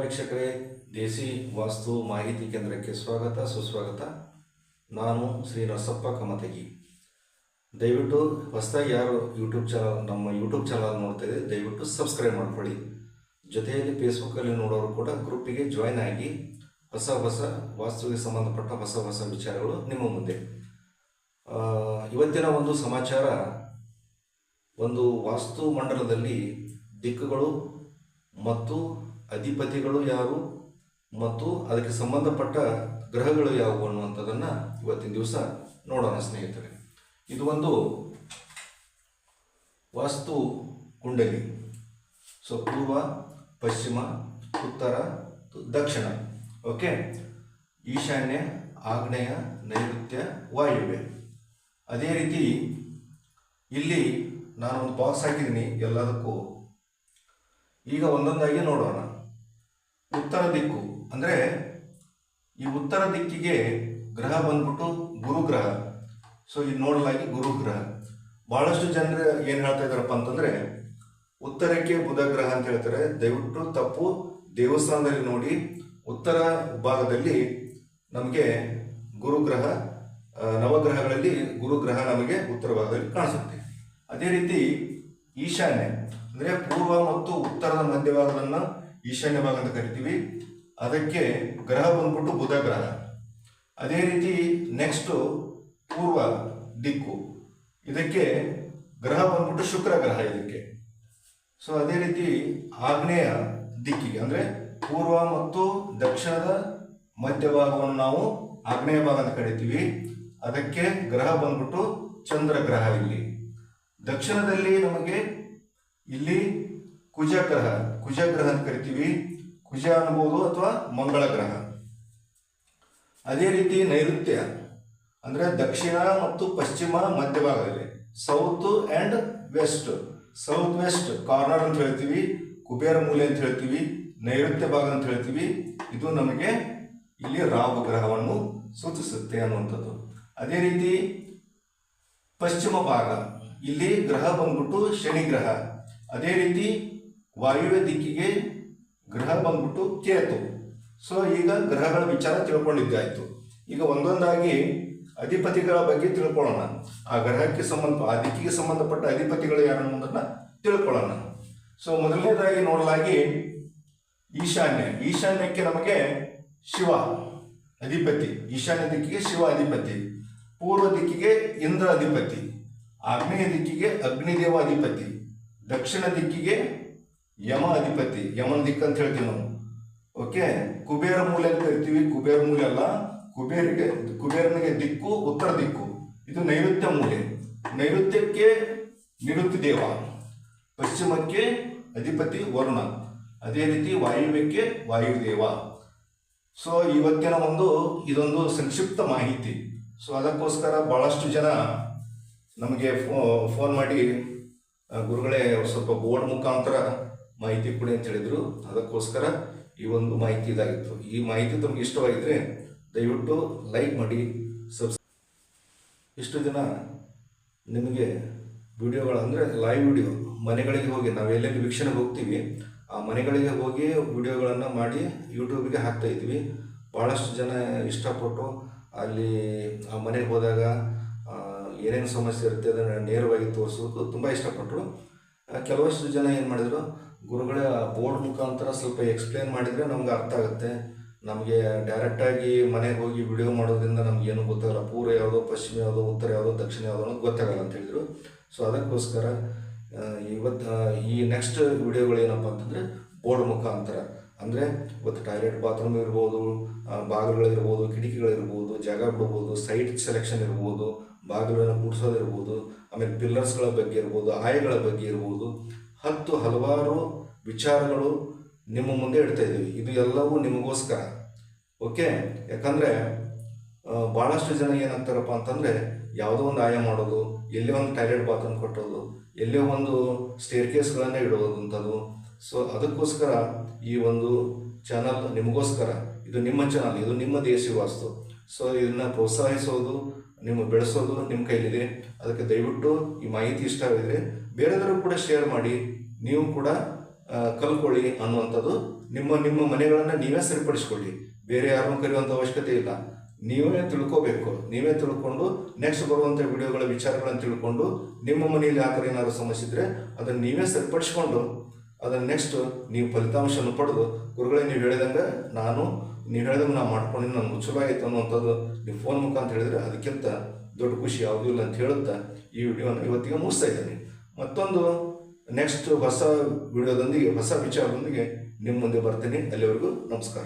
ವೀಕ್ಷಕರೇ, ದೇಸಿ ವಾಸ್ತು ಮಾಹಿತಿ ಕೇಂದ್ರಕ್ಕೆ ಸ್ವಾಗತ, ಸುಸ್ವಾಗತ. ನಾನು ಶ್ರೀ ನರಸಪ್ಪ ಕಮತಗಿ. ದಯವಿಟ್ಟು ಹೊಸದಾಗಿ ಯಾರು ಯೂಟ್ಯೂಬ್ ಚಾನಲ್ ನಮ್ಮ ಯೂಟ್ಯೂಬ್ ಚಾನಲ್ ನೋಡ್ತಾ ಇದ್ದೀವಿ ದಯವಿಟ್ಟು ಸಬ್ಸ್ಕ್ರೈಬ್ ಮಾಡ್ಕೊಳ್ಳಿ. ಜೊತೆಯಲ್ಲಿ ಫೇಸ್ಬುಕ್ಕಲ್ಲಿ ನೋಡೋರು ಕೂಡ ಗ್ರೂಪಿಗೆ ಜಾಯ್ನ್ ಆಗಿ ಹೊಸ ಹೊಸ ವಾಸ್ತುವಿಗೆ ಸಂಬಂಧಪಟ್ಟ ಹೊಸ ಹೊಸ ವಿಚಾರಗಳು ನಿಮ್ಮ ಮುಂದೆ. ಇವತ್ತಿನ ಒಂದು ಸಮಾಚಾರ, ಒಂದು ವಾಸ್ತು ಮಂಡಲದಲ್ಲಿ ದಿಕ್ಕುಗಳು ಮತ್ತು ಅಧಿಪತಿಗಳು ಯಾರು ಮತ್ತು ಅದಕ್ಕೆ ಸಂಬಂಧಪಟ್ಟ ಗ್ರಹಗಳು ಯಾವುವು ಅನ್ನುವಂಥದ್ದನ್ನು ಇವತ್ತಿನ ದಿವಸ ನೋಡೋಣ ಸ್ನೇಹಿತರೆ. ಇದು ಒಂದು ವಾಸ್ತು ಕುಂಡಲಿ. ಸೊ, ಪೂರ್ವ, ಪಶ್ಚಿಮ, ಉತ್ತರ, ದಕ್ಷಿಣ. ಓಕೆ? ಈಶಾನ್ಯ, ಆಗ್ನೇಯ, ನೈಋತ್ಯ ವಾಯುವೆ ಅದೇ ರೀತಿ ಇಲ್ಲಿ ನಾನು ಒಂದು ಬಾಕ್ಸ್ ಹಾಕಿದ್ದೀನಿ ಎಲ್ಲದಕ್ಕೂ. ಈಗ ಒಂದೊಂದಾಗಿ ನೋಡೋಣ. ಉತ್ತರ ದಿಕ್ಕು. ಅಂದರೆ ಈ ಉತ್ತರ ದಿಕ್ಕಿಗೆ ಗ್ರಹ ಬಂದ್ಬಿಟ್ಟು ಗುರುಗ್ರಹ. ಸೊ ಇದು ನೋಡಲಾಗಿ ಗುರುಗ್ರಹ. ಬಹಳಷ್ಟು ಜನರು ಏನು ಹೇಳ್ತಾ ಇದ್ದಾರಪ್ಪ ಅಂತಂದ್ರೆ, ಉತ್ತರಕ್ಕೆ ಬುಧ ಗ್ರಹ ಅಂತ ಹೇಳ್ತಾರೆ. ದಯವಿಟ್ಟು ತಪ್ಪು ದೇವಸ್ಥಾನದಲ್ಲಿ ನೋಡಿ. ಉತ್ತರ ಭಾಗದಲ್ಲಿ ನಮಗೆ ಗುರುಗ್ರಹ ನವಗ್ರಹಗಳಲ್ಲಿ ಗುರುಗ್ರಹ ನಮಗೆ ಉತ್ತರ ಭಾಗದಲ್ಲಿ ಕಾಣಿಸುತ್ತೆ. ಅದೇ ರೀತಿ ಈಶಾನ್ಯ. ಅಂದರೆ ಪೂರ್ವ ಮತ್ತು ಉತ್ತರದ ಮಧ್ಯಭಾಗದನ್ನ ಈಶಾನ್ಯ ಭಾಗ ಅಂತ ಕರಿತೀವಿ. ಅದಕ್ಕೆ ಗ್ರಹ ಬಂದ್ಬಿಟ್ಟು ಬುಧ ಗ್ರಹ. ಅದೇ ರೀತಿ ನೆಕ್ಸ್ಟು ಪೂರ್ವ ದಿಕ್ಕು. ಇದಕ್ಕೆ ಗ್ರಹ ಬಂದ್ಬಿಟ್ಟು ಶುಕ್ರ ಗ್ರಹ ಇದಕ್ಕೆ. ಸೊ ಅದೇ ರೀತಿ ಆಗ್ನೇಯ ದಿಕ್ಕಿಗೆ ಅಂದರೆ ಪೂರ್ವ ಮತ್ತು ದಕ್ಷಿಣದ ಮಧ್ಯಭಾಗವನ್ನು ನಾವು ಆಗ್ನೇಯ ಭಾಗ ಅಂತ ಕರಿತೀವಿ. ಅದಕ್ಕೆ ಗ್ರಹ ಬಂದ್ಬಿಟ್ಟು ಚಂದ್ರ ಗ್ರಹ ಇಲ್ಲಿ. ದಕ್ಷಿಣದಲ್ಲಿ ನಮಗೆ ಇಲ್ಲಿ ಕುಜ ಗ್ರಹ ಕುಜ ಗ್ರಹ ಅಂತ ಕರಿತೀವಿ. ಕುಜ ಅನ್ಬೋದು ಅಥವಾ ಮಂಗಳ ಗ್ರಹ ಅದೇ ರೀತಿ ನೈಋತ್ಯ, ಅಂದ್ರೆ ದಕ್ಷಿಣ ಮತ್ತು ಪಶ್ಚಿಮ ಮಧ್ಯಭಾಗದಲ್ಲಿ south and west south west corner ಅಂತ ಹೇಳ್ತೀವಿ, ಕುಬೇರ ಮೂಲೆ ಅಂತ ಹೇಳ್ತೀವಿ, ನೈಋತ್ಯ ಭಾಗ ಅಂತ ಹೇಳ್ತೀವಿ. ಇದು ನಮಗೆ ಇಲ್ಲಿ ರಾಹು ಗ್ರಹವನ್ನು ಸೂಚಿಸುತ್ತೆ ಅನ್ನುವಂಥದ್ದು. ಅದೇ ರೀತಿ ಪಶ್ಚಿಮ ಭಾಗ, ಇಲ್ಲಿ ಗ್ರಹ ಬಂದ್ಬಿಟ್ಟು ಶನಿ ಗ್ರಹ ಅದೇ ರೀತಿ ವಾಯುವ್ಯ ದಿಕ್ಕಿಗೆ ಗ್ರಹ ಬಂದ್ಬಿಟ್ಟು ಕೇತು. ಸೊ ಈಗ ಗ್ರಹಗಳ ವಿಚಾರ ತಿಳ್ಕೊಂಡಿದ್ದಾಯಿತು. ಈಗ ಒಂದೊಂದಾಗಿ ಅಧಿಪತಿಗಳ ಬಗ್ಗೆ ತಿಳ್ಕೊಳ್ಳೋಣ. ಆ ಗ್ರಹಕ್ಕೆ ಸಂಬಂಧ, ಆ ದಿಕ್ಕಿಗೆ ಸಂಬಂಧಪಟ್ಟ ಅಧಿಪತಿಗಳು ಯಾರು ಅನ್ನೋದನ್ನ ತಿಳ್ಕೊಳ್ಳೋಣ. ಸೊ ಮೊದಲನೇದಾಗಿ ನೋಡಲಾಗಿ ಈಶಾನ್ಯ. ಈಶಾನ್ಯಕ್ಕೆ ನಮಗೆ ಶಿವ, ಅಧಿಪತಿ. ಈಶಾನ್ಯ ದಿಕ್ಕಿಗೆ ಶಿವ ಅಧಿಪತಿ. ಪೂರ್ವ ದಿಕ್ಕಿಗೆ ಇಂದ್ರ ಅಧಿಪತಿ. ಆಗ್ನೇಯ ದಿಕ್ಕಿಗೆ ಅಗ್ನಿದೇವ ಅಧಿಪತಿ. ದಕ್ಷಿಣ ದಿಕ್ಕಿಗೆ ಯಮ ಅಧಿಪತಿ ಯಮನ ದಿಕ್ಕು ಅಂತ ಹೇಳ್ತೀವಿ ನಾವು. ಓಕೆ ಕುಬೇರ ಮೂಲೆ ಅಂತ ಕರಿತೀವಿ ಕುಬೇರ ಮೂಲೆ ಅಲ್ಲ, ಕುಬೇರಿಗೆ, ಕುಬೇರನಿಗೆ ದಿಕ್ಕು, ಉತ್ತರ ದಿಕ್ಕು. ಇದು ನೈಋತ್ಯ ಮೂಲೆ. ನೈಋತ್ಯಕ್ಕೆ ನಿರುತ್ತಿ ದೇವ. ಪಶ್ಚಿಮಕ್ಕೆ ಅಧಿಪತಿ ವರುಣ. ಅದೇ ರೀತಿ ವಾಯುವ್ಯಕ್ಕೆ ವಾಯುದೇವ. ಸೊ ಇವತ್ತಿನ ಒಂದು, ಇದೊಂದು ಸಂಕ್ಷಿಪ್ತ ಮಾಹಿತಿ. ಸೊ ಅದಕ್ಕೋಸ್ಕರ ಬಹಳಷ್ಟು ಜನ ನಮಗೆ ಫೋನ್ ಮಾಡಿ ಗುರುಗಳೇ, ಸ್ವಲ್ಪ ಬೋರ್ಡ್ ಮುಖಾಂತರ ಮಾಹಿತಿ ಕೊಡಿ ಅಂತ ಹೇಳಿದ್ರು. ಅದಕ್ಕೋಸ್ಕರ ಈ ಒಂದು ಮಾಹಿತಿ ಇದಾಗಿತ್ತು. ಈ ಮಾಹಿತಿ ತಮಗೆ ಇಷ್ಟವಾಗಿದ್ರೆ ದಯವಿಟ್ಟು ಲೈಕ್ ಮಾಡಿ ಸಬ್ಸ್ಕ್ರೈಬ್ ಇಷ್ಟು ದಿನ ನಿಮಗೆ ವಿಡಿಯೋಗಳು ಅಂದರೆ ಲೈವ್ ವಿಡಿಯೋ ಮನೆಗಳಿಗೆ ಹೋಗಿ, ನಾವು ಎಲ್ಲೆಲ್ಲಿ ವೀಕ್ಷಣೆಗೆ ಹೋಗ್ತೀವಿ, ಆ ಮನೆಗಳಿಗೆ ಹೋಗಿ ವಿಡಿಯೋಗಳನ್ನು ಮಾಡಿ ಯೂಟ್ಯೂಬಿಗೆ ಹಾಕ್ತಾ ಇದ್ವಿ ಭಾಳಷ್ಟು ಜನ ಇಷ್ಟಪಟ್ಟು ಅಲ್ಲಿ, ಆ ಮನೆಗೆ ಹೋದಾಗ ಏನೇನು ಸಮಸ್ಯೆ ಇರುತ್ತೆ ಅದನ್ನು ನೇರವಾಗಿ ತೋರಿಸೋದು ತುಂಬ ಇಷ್ಟಪಟ್ಟರು ಕೆಲವಷ್ಟು ಜನ ಏನು ಮಾಡಿದರು, ಗುರುಗಳ ಬೋರ್ಡ್ ಮುಖಾಂತರ ಸ್ವಲ್ಪ ಎಕ್ಸ್ಪ್ಲೇನ್ ಮಾಡಿದರೆ ನಮ್ಗೆ ಅರ್ಥ ಆಗುತ್ತೆ. ನಮಗೆ ಡೈರೆಕ್ಟಾಗಿ ಮನೆಗೆ ಹೋಗಿ ವಿಡಿಯೋ ಮಾಡೋದ್ರಿಂದ ನಮಗೇನು ಗೊತ್ತಾಗಲ್ಲ. ಪೂರ್ವ ಯಾವುದೋ ಪಶ್ಚಿಮ ಯಾವುದೋ ಉತ್ತರ ಯಾವುದೋ ದಕ್ಷಿಣ ಯಾವುದೋ ಅನ್ನೋದು ಗೊತ್ತಾಗಲ್ಲ ಅಂತ ಹೇಳಿದರು. ಸೊ ಅದಕ್ಕೋಸ್ಕರ ಇವತ್ತು ಈ ನೆಕ್ಸ್ಟ್ ವಿಡಿಯೋಗಳು ಏನಪ್ಪ ಅಂತಂದರೆ ಬೋರ್ಡ್ ಮುಖಾಂತರ. ಅಂದರೆ ಇವತ್ತು ಟಾಯ್ಲೆಟ್ ಬಾತ್ರೂಮ್ ಇರ್ಬೋದು ಬಾಗಿಲುಗಳಿರ್ಬೋದು, ಕಿಟಕಿಗಳಿರ್ಬೋದು, ಜಾಗ ಬಿಡ್ಬೋದು ಸೈಟ್ ಸೆಲೆಕ್ಷನ್ ಇರ್ಬೋದು ಬಾಗಿಲನ್ನು ಕೂಡಿಸೋದಿರ್ಬೋದು ಆಮೇಲೆ ಪಿಲ್ಲರ್ಸ್ಗಳ ಬಗ್ಗೆ ಇರ್ಬೋದು, ಆಯಗಳ ಬಗ್ಗೆ ಇರ್ಬೋದು, ಹತ್ತು ಹಲವಾರು ವಿಚಾರಗಳು ನಿಮ್ಮ ಮುಂದೆ ಇಡ್ತಾ ಇದ್ದೀವಿ. ಇದು ಎಲ್ಲವೂ ನಿಮಗೋಸ್ಕರ. ಓಕೆ ಯಾಕಂದರೆ ಭಾಳಷ್ಟು ಜನ ಏನಂತಾರಪ್ಪ ಅಂತಂದರೆ, ಯಾವುದೋ ಒಂದು ಆಯ ಮಾಡೋದು, ಎಲ್ಲೇ ಒಂದು ಟಾಯ್ಲೆಟ್ ಬಾತ್ರೂಮ್ ಕಟ್ಟೋದು, ಎಲ್ಲೇ ಒಂದು ಸ್ಟೇರ್ ಕೇಸ್ಗಳನ್ನೇ ಇಡೋದಂಥದ್ದು ಸೊ ಅದಕ್ಕೋಸ್ಕರ ಈ ಒಂದು ಚಾನಲ್ ನಿಮಗೋಸ್ಕರ. ಇದು ನಿಮ್ಮ ಚಾನಲ್ ಇದು ನಿಮ್ಮ ದೇಶಿ ವಾಸ್ತು ಸೊ ಇದನ್ನ ಪ್ರೋತ್ಸಾಹಿಸೋದು ನಿಮ್ಮ ಬೆಳೆಸೋದು ನಿಮ್ಮ ಕೈಲಿದೆ. ಅದಕ್ಕೆ ದಯವಿಟ್ಟು ಈ ಮಾಹಿತಿ ಇಷ್ಟ ಆಗಿದ್ರೆ ಬೇರೆದವರು ಕೂಡ ಶೇರ್ ಮಾಡಿ, ನೀವು ಕೂಡ ಕಲ್ಕೊಳ್ಳಿ ಅನ್ನುವಂಥದ್ದು ನಿಮ್ಮ ನಿಮ್ಮ ಮನೆಗಳನ್ನು ನೀವೇ ಸರಿಪಡಿಸ್ಕೊಳ್ಳಿ. ಬೇರೆ ಯಾರನ್ನು ಕರೆಯುವಂಥ ಅವಶ್ಯಕತೆ ಇಲ್ಲ. ನೀವೇ ತಿಳ್ಕೊಬೇಕು. ನೀವೇ ತಿಳ್ಕೊಂಡು ನೆಕ್ಸ್ಟ್ ಬರುವಂಥ ವಿಡಿಯೋಗಳ ವಿಚಾರಗಳನ್ನು ತಿಳ್ಕೊಂಡು ನಿಮ್ಮ ಮನೆಯಲ್ಲಿ ಆ ಥರ ಏನಾದರೂ ಸಮಸ್ಯೆ ಇದ್ದರೆ ಅದನ್ನು ನೀವೇ ಸರಿಪಡಿಸ್ಕೊಂಡು ಅದನ್ನು ನೆಕ್ಸ್ಟ್ ನೀವು ಫಲಿತಾಂಶವನ್ನು ಪಡೆದು, ಗುರುಗಳೇ, ನೀವು ಹೇಳಿದಂಗೆ ನಾನು ನೀವು ಹೇಳಿದ್ರೆ ನಾವು ಮಾಡ್ಕೊಂಡು ನಮ್ಗೆ ಚಲೋ ಆಯಿತು ಅನ್ನುವಂಥದ್ದು ನೀವು ಫೋನ್ ಮುಖಾಂತರ ಹೇಳಿದ್ರೆ ಅದಕ್ಕಿಂತ ದೊಡ್ಡ ಖುಷಿ ಯಾವುದೂ ಇಲ್ಲ ಅಂತ ಹೇಳುತ್ತಾ ಈ ವಿಡಿಯೋನ ಇವತ್ತಿಗೆ ಮುಗಿಸ್ತಾ ಇದ್ದೀನಿ. ಮತ್ತೊಂದು ನೆಕ್ಸ್ಟ್ ಹೊಸ ವಿಡಿಯೋದೊಂದಿಗೆ ಹೊಸ ವಿಚಾರದೊಂದಿಗೆ ನಿಮ್ಮ ಮುಂದೆ ಬರ್ತೀನಿ. ಅಲ್ಲಿವರೆಗೂ ನಮಸ್ಕಾರ.